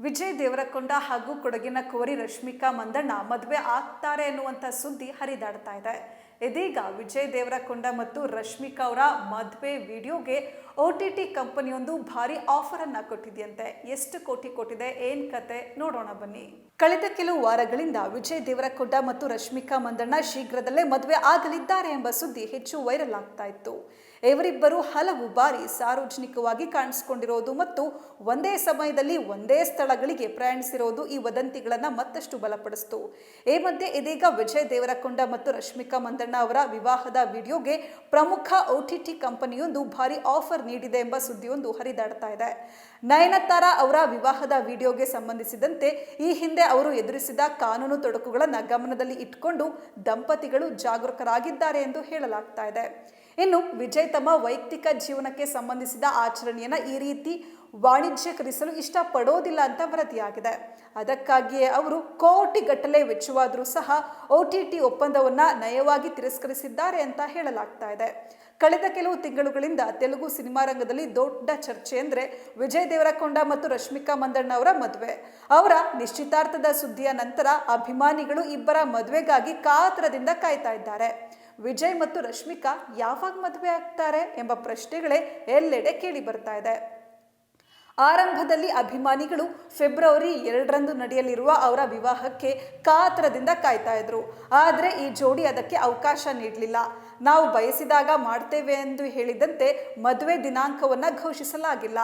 ವಿಜಯ್ ದೇವರಕೊಂಡ ಹಾಗೂ ಕೊಡಗಿನ ಕೋರಿ ರಶ್ಮಿಕಾ ಮಂದಣ್ಣ ಮದುವೆ ಆಗ್ತಾರೆ ಎನ್ನುವಂಥ ಸುದ್ದಿ ಹರಿದಾಡ್ತಾ ಇದೆ. ಇದೀಗ ವಿಜಯ್ ದೇವರಕೊಂಡ ಮತ್ತು ರಶ್ಮಿಕಾ ಅವರ ಮದುವೆ ವಿಡಿಯೋಗೆ ಒ ಟಿ ಟಿ ಕಂಪನಿಯೊಂದು ಭಾರಿ ಆಫರ್ ಅನ್ನ ಕೊಟ್ಟಿದೆಯಂತೆ. ಎಷ್ಟು ಕೋಟಿ ಕೊಟ್ಟಿದೆ, ಏನ್ ಕತೆ? ನೋಡೋಣ ಬನ್ನಿ. ಕಳೆದ ಕೆಲವು ವಾರಗಳಿಂದ ವಿಜಯ್ ದೇವರಕೊಂಡ ಮತ್ತು ರಶ್ಮಿಕಾ ಮಂದಣ್ಣ ಶೀಘ್ರದಲ್ಲೇ ಮದುವೆ ಆಗಲಿದ್ದಾರೆ ಎಂಬ ಸುದ್ದಿ ಹೆಚ್ಚು ವೈರಲ್ ಆಗ್ತಾ ಇತ್ತು. ಇವರಿಬ್ಬರು ಹಲವು ಬಾರಿ ಸಾರ್ವಜನಿಕವಾಗಿ ಕಾಣಿಸಿಕೊಂಡಿರೋದು ಮತ್ತು ಒಂದೇ ಸಮಯದಲ್ಲಿ ಒಂದೇ ಸ್ಥಳಗಳಿಗೆ ಪ್ರಯಾಣಿಸಿರೋದು ಈ ವದಂತಿಗಳನ್ನ ಮತ್ತಷ್ಟು ಬಲಪಡಿಸ್ತು. ಈ ಮಧ್ಯೆ ಇದೀಗ ವಿಜಯ್ ದೇವರಕೊಂಡ ಮತ್ತು ರಶ್ಮಿಕಾ ಮಂದಣ್ಣ ಅವರ ವಿವಾಹದ ವಿಡಿಯೋಗೆ ಪ್ರಮುಖ ಔಟಿಟಿ ಕಂಪನಿಯೊಂದು ಭಾರಿ ಆಫರ್ ನೀಡಿದೆ ಎಂಬ ಸುದ್ದಿಯೊಂದು ಹರಿದಾಡ್ತಾ ಇದೆ. ನಯನತಾರ ಅವರ ವಿವಾಹದ ವಿಡಿಯೋಗೆ ಸಂಬಂಧಿಸಿದಂತೆ ಈ ಹಿಂದೆ ಅವರು ಎದುರಿಸಿದ ಕಾನೂನು ತೊಡಕುಗಳನ್ನು ಗಮನದಲ್ಲಿ ಇಟ್ಟುಕೊಂಡು ದಂಪತಿಗಳು ಜಾಗರೂಕರಾಗಿದ್ದಾರೆ ಎಂದು ಹೇಳಲಾಗ್ತಾ ಇದೆ. ಇನ್ನು ವಿಜಯ್ ತಮ್ಮ ವೈಯಕ್ತಿಕ ಜೀವನಕ್ಕೆ ಸಂಬಂಧಿಸಿದ ಆಚರಣೆಯನ್ನ ಈ ರೀತಿ ವಾಣಿಜ್ಯೀಕರಿಸಲು ಇಷ್ಟಪಡೋದಿಲ್ಲ ಅಂತ ವರದಿಯಾಗಿದೆ. ಅದಕ್ಕಾಗಿಯೇ ಅವರು ಕೋಟಿಗಟ್ಟಲೆ ವೆಚ್ಚವಾದರೂ ಸಹ ಒ ಟಿ ಟಿ ಒಪ್ಪಂದವನ್ನ ನಯವಾಗಿ ತಿರಸ್ಕರಿಸಿದ್ದಾರೆ ಅಂತ ಹೇಳಲಾಗ್ತಾ ಇದೆ. ಕಳೆದ ಕೆಲವು ತಿಂಗಳುಗಳಿಂದ ತೆಲುಗು ಸಿನಿಮಾ ರಂಗದಲ್ಲಿ ದೊಡ್ಡ ಚರ್ಚೆ ಅಂದ್ರೆ ವಿಜಯ್ ದೇವರಕೊಂಡ ಮತ್ತು ರಶ್ಮಿಕಾ ಮಂದಣ್ಣ ಅವರ ಮದುವೆ. ಅವರ ನಿಶ್ಚಿತಾರ್ಥದ ಸುದ್ದಿಯ ನಂತರ ಅಭಿಮಾನಿಗಳು ಇಬ್ಬರ ಮದುವೆಗಾಗಿ ಕಾತರದಿಂದ ಕಾಯ್ತಾ ಇದ್ದಾರೆ. ವಿಜಯ್ ಮತ್ತು ರಶ್ಮಿಕಾ ಯಾವಾಗ ಮದುವೆ ಆಗ್ತಾರೆ ಎಂಬ ಪ್ರಶ್ನೆಗಳೇ ಎಲ್ಲೆಡೆ ಕೇಳಿ ಬರ್ತಾ ಇದೆ. ಆರಂಭದಲ್ಲಿ ಅಭಿಮಾನಿಗಳು ಫೆಬ್ರವರಿ ಎರಡರಂದು ನಡೆಯಲಿರುವ ಅವರ ವಿವಾಹಕ್ಕೆ ಕಾತರದಿಂದ ಕಾಯ್ತಾ ಇದ್ರು. ಆದರೆ ಈ ಜೋಡಿ ಅದಕ್ಕೆ ಅವಕಾಶ ನೀಡಲಿಲ್ಲ. ನಾವು ಬಯಸಿದಾಗ ಮಾಡ್ತೇವೆ ಎಂದು ಹೇಳಿದಂತೆ ಮದುವೆ ದಿನಾಂಕವನ್ನು ಘೋಷಿಸಲಾಗಿಲ್ಲ.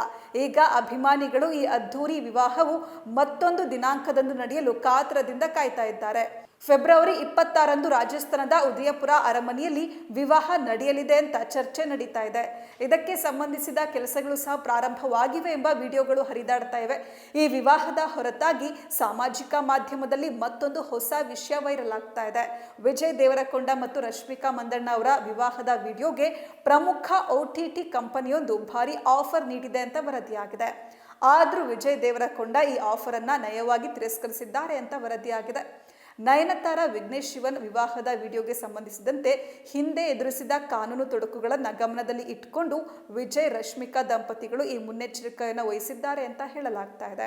ಈಗ ಅಭಿಮಾನಿಗಳು ಈ ಅದ್ಧೂರಿ ವಿವಾಹವು ಮತ್ತೊಂದು ದಿನಾಂಕದಂದು ನಡೆಯಲು ಕಾತರದಿಂದ ಕಾಯ್ತಾ ಇದ್ದಾರೆ. ಫೆಬ್ರವರಿ ಇಪ್ಪತ್ತಾರಂದು ರಾಜಸ್ಥಾನದ ಉದಯಪುರ ಅರಮನೆಯಲ್ಲಿ ವಿವಾಹ ನಡೆಯಲಿದೆ ಅಂತ ಚರ್ಚೆ ನಡೀತಾ ಇದೆ. ಇದಕ್ಕೆ ಸಂಬಂಧಿಸಿದ ಕೆಲಸಗಳು ಸಹ ಪ್ರಾರಂಭವಾಗಿವೆ ಎಂಬ ವಿಡಿಯೋಗಳು ಹರಿದಾಡ್ತಾ ಇವೆ. ಈ ವಿವಾಹದ ಹೊರತಾಗಿ ಸಾಮಾಜಿಕ ಮಾಧ್ಯಮದಲ್ಲಿ ಮತ್ತೊಂದು ಹೊಸ ವಿಷಯ ವೈರಲ್ ಆಗ್ತಾ ಇದೆ. ವಿಜಯ್ ದೇವರಕೊಂಡ ಮತ್ತು ರಶ್ಮಿಕಾ ಮಂದಣ್ಣ ಅವರ ವಿವಾಹದ ವಿಡಿಯೋಗೆ ಪ್ರಮುಖ ಒ ಟಿ ಟಿ ಕಂಪನಿಯೊಂದು ಭಾರಿ ಆಫರ್ ನೀಡಿದೆ ಅಂತ ವರದಿಯಾಗಿದೆ. ಆದರೂ ವಿಜಯ್ ದೇವರಕೊಂಡ ಈ ಆಫರನ್ನು ನಯವಾಗಿ ತಿರಸ್ಕರಿಸಿದ್ದಾರೆ ಅಂತ ವರದಿಯಾಗಿದೆ. ನಯನತಾರ ವಿಘ್ನೇಶ್ ಶಿವನ್ ವಿವಾಹದ ವಿಡಿಯೋಗೆ ಸಂಬಂಧಿಸಿದಂತೆ ಹಿಂದೆ ಎದುರಿಸಿದ ಕಾನೂನು ತೊಡಕುಗಳನ್ನು ಗಮನದಲ್ಲಿ ಇಟ್ಕೊಂಡು ವಿಜಯ್, ರಶ್ಮಿಕಾ ದಂಪತಿಗಳು ಈ ಮುನ್ನೆಚ್ಚರಿಕೆಯನ್ನು ವಹಿಸಿದ್ದಾರೆ ಅಂತ ಹೇಳಲಾಗ್ತಾ ಇದೆ.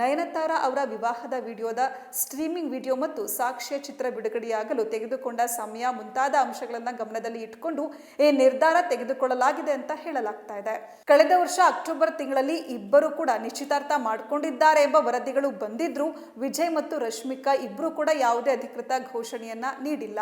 ನಯನತಾರ ಅವರ ವಿವಾಹದ ವಿಡಿಯೋದ ಸ್ಟ್ರೀಮಿಂಗ್ ವಿಡಿಯೋ ಮತ್ತು ಸಾಕ್ಷ್ಯ ಚಿತ್ರ ಬಿಡುಗಡೆಯಾಗಲು ತೆಗೆದುಕೊಂಡ ಸಮಯ ಮುಂತಾದ ಅಂಶಗಳನ್ನು ಗಮನದಲ್ಲಿ ಇಟ್ಕೊಂಡು ಈ ನಿರ್ಧಾರ ತೆಗೆದುಕೊಳ್ಳಲಾಗಿದೆ ಅಂತ ಹೇಳಲಾಗ್ತಾ ಇದೆ. ಕಳೆದ ವರ್ಷ ಅಕ್ಟೋಬರ್ ತಿಂಗಳಲ್ಲಿ ಇಬ್ಬರು ಕೂಡ ನಿಶ್ಚಿತಾರ್ಥ ಮಾಡಿಕೊಂಡಿದ್ದಾರೆ ಎಂಬ ವರದಿಗಳು ಬಂದಿದ್ರು ವಿಜಯ್ ಮತ್ತು ರಶ್ಮಿಕಾ ಇಬ್ಬರು ಕೂಡ ಯಾವುದೇ ಅಧಿಕೃತ ಘೋಷಣೆಯನ್ನು ನೀಡಿಲ್ಲ.